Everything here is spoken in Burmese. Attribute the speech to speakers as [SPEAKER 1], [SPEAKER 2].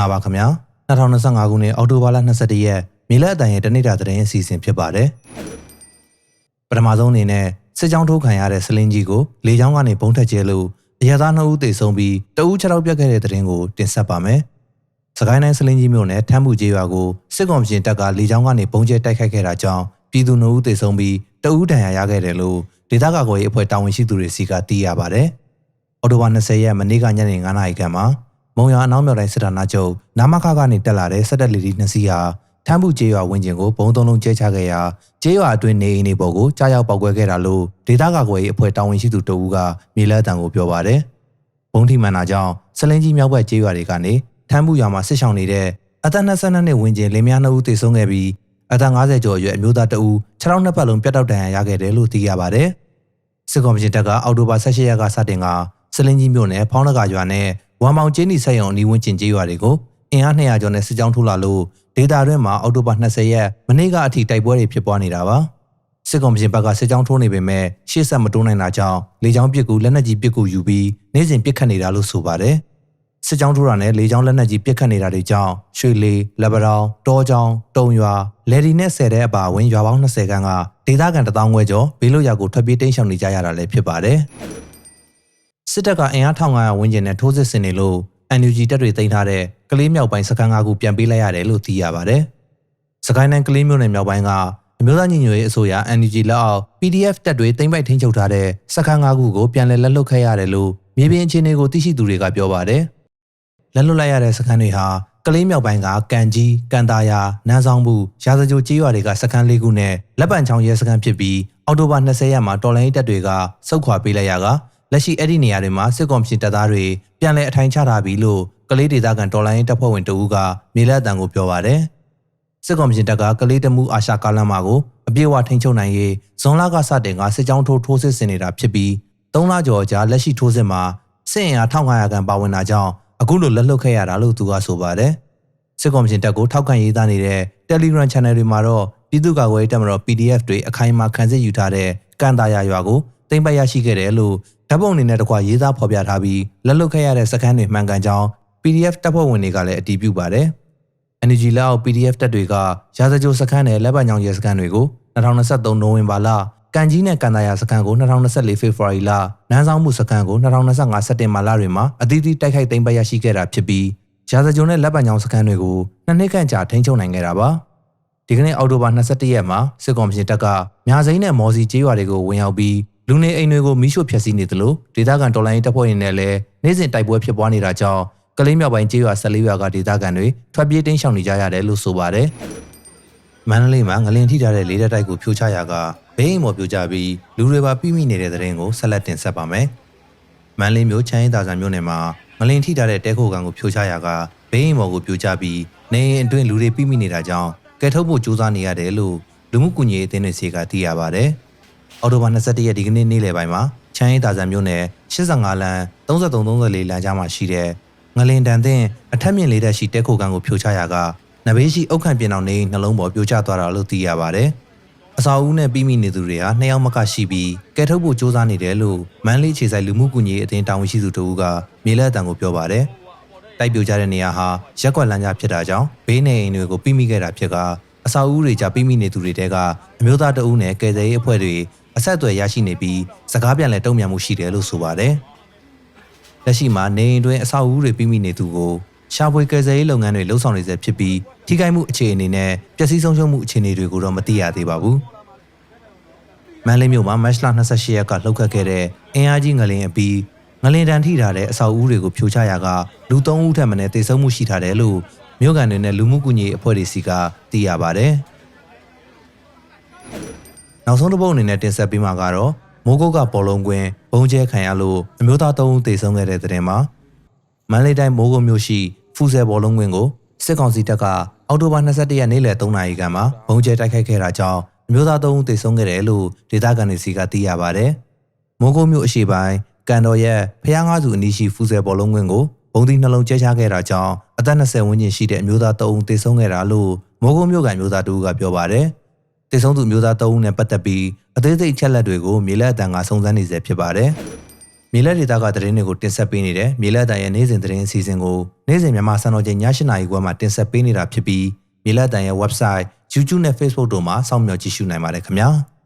[SPEAKER 1] ္ဂလာပါခင်ဗျာ2025ခုနှစ်အောက်တိုဘာလ22ရက်မြေလက်အတန်ရဲ့တနေ့တာသတင်းအစီအစဉ်ဖြစ်ပါတယ်ပထမဆုံးအနေနဲ့စစ်ကြောင်းထိုးခံရတဲ့စလင်းကြီးကိုလေကြောင်းကနေပုံထက်ကျဲလို့အရသာနှစ်ဦးသေဆုံးပြီးတဦးခြေထောက်ပြတ်ခဲ့တဲ့သတင်းကိုတင်ဆက်ပါမယ်စကိုင်းတိုင်းစလင်းကြီးမြို့နယ်ထမ်းမှုကျေးရွာကိုစစ်ကောင်စီတပ်ကလေကြောင်းကနေပုံကျဲတိုက်ခိုက်ခဲ့တာကြောင့်ပြည်သူနှစ်ဦးသေဆုံးပြီးတဦးဒဏ်ရာရခဲ့တယ်လို့ဒေသကာကွယ်ရေးအဖွဲ့တာဝန်ရှိသူတွေစီကသိရပါတယ်အော်တိုဘာ20ရက်မနေ့ကညနေ9:00နာရီခန့်မှာ မုံရအနောက်မြောက်တိုင်းစစ်ဌာနချုပ်နာမခကနေတက်လာတဲ့စက်တက်လီလီနှစ်စီးဟာထမ်းမှုကျေးရွာဝင်းကျင်ကိုဘုံသုံးလုံးကျဲချခဲ့ရာကျေးရွာအတွင်းနေအိမ်တွေပေါ်ကိုကြားရောက်ပောက်ကွဲခဲ့တာလို့ဒေသကာကွယ်ရေးအဖွဲ့တာဝန်ရှိသူတဦးကမြေလက်အတံကိုပြောပါတယ်။ဘုံထိမှန်တာကြောင့်စလင်းကြီးမြောက်ဘက်ကျေးရွာတွေကနေထမ်းမှုရွာမှာဆစ်ဆောင်နေတဲ့အသက်22နှစ်ဝင်းကျင်လင်းများနှစ်ဦးသေဆုံးခဲ့ပြီးအသက်50ကျော်အရွယ်အမျိုးသားတဦးခြေထောက်နှစ်ပတ်လုံးပြတ်တောက်ဒဏ်ရာရခဲ့တယ်လို့သိရပါတယ်။စစ်ကောင်စီတပ်ကအော်တိုဘာ16ရက်ကစတင်ကစလင်းကြီးမြို့နယ်ဖောင်းနဂါရွာနဲ့ ဝမ်မောင်ကျင်းနီဆက်ရုံအနီးဝန်းကျင်ကျေးရွာတွေကိုအင်အား200ကျော်နဲ့စစ်ကြောင်းထိုးလာလို့ဒေတာတွင်းမှာအောက်တိုဘာ20ရက်မနေ့ကအထိတိုက်ပွဲတွေဖြစ်ပွားနေတာပါစစ်ကောင်စီဘက်ကစစ်ကြောင်းထိုးနေပေမဲ့ရှေ့ဆက်မတိုးနိုင်တာကြောင့်လေကြောင်းပစ်ကူလက်နက်ကြီးပစ်ကူယူပြီးနေ့စဉ်ပစ်ခတ်နေတာလို့ဆိုပါတယ်စစ်ကြောင်းထိုးတာနဲ့လေကြောင်းလက်နက်ကြီးပစ်ခတ်နေတာတွေကြောင့်ရွှေလီလက်ပတောင်တောချောင်းတုံရွာလယ်ဒီနဲ့ဆယ်တဲ့အပါအဝင်ရွာပေါင်း20ခန်းကဒေသခံတထောင်ခွဲကျော်ဘေးလွတ်ရာကိုထွက်ပြေးတိမ်းရှောင်နေကြရတာလည်းဖြစ်ပါတယ် စစ်တပ်ကအင်အား1500ဝန်းကျင်နဲ့ထိုးစစ်ဆင်နေလို့ NUG တပ်တွေတင်ထားတဲ့ကလေးမြောက်ပိုင်းစခန်း၅ခုပြန်ပေးလိုက်ရတယ်လို့သိရပါတယ်။စကိုင်းတိုင်းကလေးမြို့နယ်မြောက်ပိုင်းကအမျိုးသားညီညွတ်ရေးအစိုးရ NUG လက်အောက် PDF တပ်တွေတင်ပိုက်ထိန်းချုပ်ထားတဲ့စခန်း၅ခုကိုပြန်လည်လက်လွတ်ခဲ့ရတယ်လို့မြေပြင်အခြေအနေကိုသိရှိသူတွေကပြောပါတယ်။လက်လွတ်လိုက်ရတဲ့စခန်းတွေဟာကလေးမြောက်ပိုင်းကကန်ကြီး၊ကန်တာယာ၊နန်းဆောင်မှု၊ရာဇကြိုကျေးရွာတွေကစခန်း၄ခုနဲ့လက်ပံချောင်းရဲစခန်းဖြစ်ပြီးအော်တိုဘာ20ရက်မှာတော်လိုင်းတပ်တွေကစုခွာပေးလိုက်ရက လက်ရှိအဲ့ဒီနေရာတွေမှာစစ်ကောင်စီတပ်သားတွေပြန်လည်အထိုင်ချထားပြီလို့ကလေးဒေသခံတော်လိုင်းတပ်ဖွဲ့ဝင်တဦးကမြေလက်အတန်ကိုပြောပါတယ်။စစ်ကောင်စီတပ်ကကလေးတမှုအာရှကာလမာကိုအပြည့်အဝထိန်းချုပ်နိုင်ရေးဇွန်လကစတင်ကစစ်ကြောင်းထိုးထိုးစစ်ဆင်နေတာဖြစ်ပြီး၃လကျော်ကြာလက်ရှိထိုးစစ်မှာစစ်အင်အား1500ခန့်ပါဝင်တာကြောင့်အခုလိုလက်လွတ်ခဲ့ရတာလို့သူကဆိုပါတယ်။စစ်ကောင်စီတပ်ကိုထောက်ခံရေးသားနေတဲ့ Telegram Channel တွေမှာတော့ပြည်သူ့ကာကွယ်ရေးတပ်မတော် PDF တွေအခိုင်အမာခံစစ်ယူထားတဲ့ကန်တာယာရွာကို တင်ပတ်ရရှိခဲ့တယ်လို့ဓာတ်ပုံအနေနဲ့တကွာရေးသားဖော်ပြထားပြီးလက်လွတ်ခဲ့ရတဲ့စခန်းတွေမှန်ကန်ကြောင်း PDF တပ်ဖွဲ့ဝင်တွေကလည်းအတည်ပြုပါတယ်။ Energy လောက် PDF တပ်တွေကရာဇကြိုစခန်းနဲ့လက်ပံချောင်ရဲစခန်းတွေကို2023နိုဝင်ဘာလကန်ကြီးနဲ့ကန်တာယာစခန်းကို2024ဖေဖော်ဝါရီလနန်းဆောင်မှုစခန်းကို2025စက်တင်ဘာလတွေမှာအသီးသီးတိုက်ခိုက်သိမ်းပိုက်ရရှိခဲ့တာဖြစ်ပြီးရာဇကြိုနဲ့လက်ပံချောင်စခန်းတွေကိုနှစ်နှစ်ခန့်ကြာထိန်းချုပ်နိုင်ခဲ့တာပါဒီကနေ့အောက်တိုဘာ22ရက်မှာစစ်ကောင်စီတပ်ကမြာစိမ်းနဲ့မော်စီကျေးရွာတွေကိုဝင်ရောက်ပြီး လူနေအိမ်တွေကိုမိရှို့ဖျက်ဆီးနေသလိုဒေသခံတော်လိုင်းတပ်ဖွဲ့တွေနဲ့လည်းနေ့စဉ်တိုက်ပွဲဖြစ်ပွားနေတာကြောင့်ကလေးမြောက်ပိုင်းကျေးရွာ14ရွာကဒေသခံတွေထွက်ပြေးတိမ်းရှောင်နေကြရတယ်လို့ဆိုပါတယ်။မန္တလေးမှာငလင်ထိထားတဲ့လေးတက်တိုက်ကိုဖြိုချရာကဘေးအိမ်ပေါ်ပြိုကျပြီးလူတွေပါပြိမိနေတဲ့တဲ့ရင်ကိုဆက်လက်တင်ဆက်ပါမယ်။မန္တလေးမြို့ချမ်းရင်သာဆန်မြို့နယ်မှာငလင်ထိထားတဲ့တဲခိုကန်ကိုဖြိုချရာကဘေးအိမ်ပေါ်ကိုပြိုကျပြီးနေအိမ်အတွင်းလူတွေပြိမိနေတာကြောင့်ကဲထုတ်ဖို့ကြိုးစားနေရတယ်လို့လူမှုကူညီရေးအသင်းတွေစီကသိရပါတယ်။ အော်တိုဘာ21ရက်ဒီကနေ့နေ့လယ်ပိုင်းမှာချမ်းရင်သာဆန်မြို့နယ်85လမ်း3334လမ်းကြားမှာရှိတဲ့ငလင်တန်တဲ့အထက်မြင့်လေးတက်ရှိတဲခိုကန်ကိုဖြိုချရာကနဘေးရှိအုတ်ခန့်ပြင်အောင်နေနှလုံးပေါ်ပြိုကျသွားတာလို့သိရပါတယ်။အစာအုပ်နဲ့ပြီးမိနေသူတွေဟာနှစ်ယောက်မကရှိပြီးကဲထုတ်ဖို့စ조사နေတယ်လို့မန်းလေးခြေဆိုင်လူမှုကူညီရေးအသင်းတာဝန်ရှိသူတို့ကမြေလက်အတံကိုပြောပါတယ်။တိုက်ပြိုကျတဲ့နေရာဟာရက်ကွက်လမ်းကြားဖြစ်တာကြောင့်ဘေးနေအိမ်တွေကိုပြီးမိခဲ့တာဖြစ်ကအစာအုပ်တွေကြပြီးမိနေသူတွေတဲကအမျိုးသားတအုပ်နဲ့ကယ်ဆယ်ရေးအဖွဲ့တွေ အဆက်အသွယ်ရရှိနေပြီးစကားပြန်လဲတုံ့ပြန်မှုရှိတယ်လို့ဆိုပါတယ်။လက်ရှိမှာနေအိမ်တွင်အဆောက်အဦတွေပြီးမိနေသူကိုရှာဖွေကယ်ဆယ်ရေးလုပ်ငန်းတွေလှုပ်ဆောင်နေဆဲဖြစ်ပြီးထိခိုက်မှုအခြေအနေနဲ့ပျက်စီးဆုံးရှုံးမှုအခြေအနေတွေကိုတော့မသိရသေးပါဘူး။မန်လေးမြို့မှာမတ်လ28ရက်ကလှုပ်ခတ်ခဲ့တဲ့အင်အားကြီးငလင်အပြီးငလင်တန်ထိထားတဲ့အဆောက်အဦတွေကိုဖြိုချရာကလူ၃ဦးထပ်မံတေဆုံးမှုရှိထားတယ်လို့မြို့ကန်တွေနဲ့လူမှုကူညီအဖွဲ့တွေစီကသိရပါဗျ။ နောက်ဆုံးတစ်ပုတ်အနေနဲ့တင်ဆက်ပေးမှာကတော့မိုးကုတ်ကပေါ်လုံးကွင်းဘုံကျဲခံရလို့အမျိုးသား၃ဦးသေဆုံးခဲ့တဲ့တဲ့တင်မှာမန္တလေးတိုင်းမိုးကုတ်မြို့ရှိဖူဆယ်ပေါ်လုံးကွင်းကိုစစ်ကောင်စီတပ်ကအောက်တိုဘာ22ရက်နေ့လယ်3နာရီခန့်မှာဘုံကျဲတိုက်ခိုက်ခဲ့တာကြောင့်အမျိုးသား၃ဦးသေဆုံးခဲ့တယ်လို့ဒေသခံတွေစီကသိရပါဗျ။မိုးကုတ်မြို့အရှိပိုင်းကန်တော်ရဲ့ဖျားငါးစုအနီးရှိဖူဆယ်ပေါ်လုံးကွင်းကိုဘုံသီးနှလုံးကျဲချခဲ့တာကြောင့်အသက်20ဝန်းကျင်ရှိတဲ့အမျိုးသား3ဦးသေဆုံးခဲ့တာလို့မိုးကုတ်မြို့ကမျိုးသားတို့ကပြောပါတယ်။ တည်ဆုံးသူမျိုးသား၃ဦးနဲ့ပတ်သက်ပြီးအသေးစိတ်ချက်လက်တွေကိုမြေလက်အတန်ကစုံစမ်းနေဆဲဖြစ်ပါတယ်မြေလက်ဒေတာကသတင်းတွေကိုတင်ဆက်ပေးနေတဲ့မြေလက်အတန်ရဲ့နေ့စဉ်သတင်းအစီအစဉ်ကိုနေ့စဉ်မြန်မာစံတော်ချိန်ည8:00နာရီခွဲမှာတင်ဆက်ပေးနေတာဖြစ်ပြီးမြေလက်အတန်ရဲ့ website YouTube နဲ့ Facebook တို့မှာစောင့်မျှော်ကြည့်ရှုနိုင်ပါတယ်ခင်ဗျာ။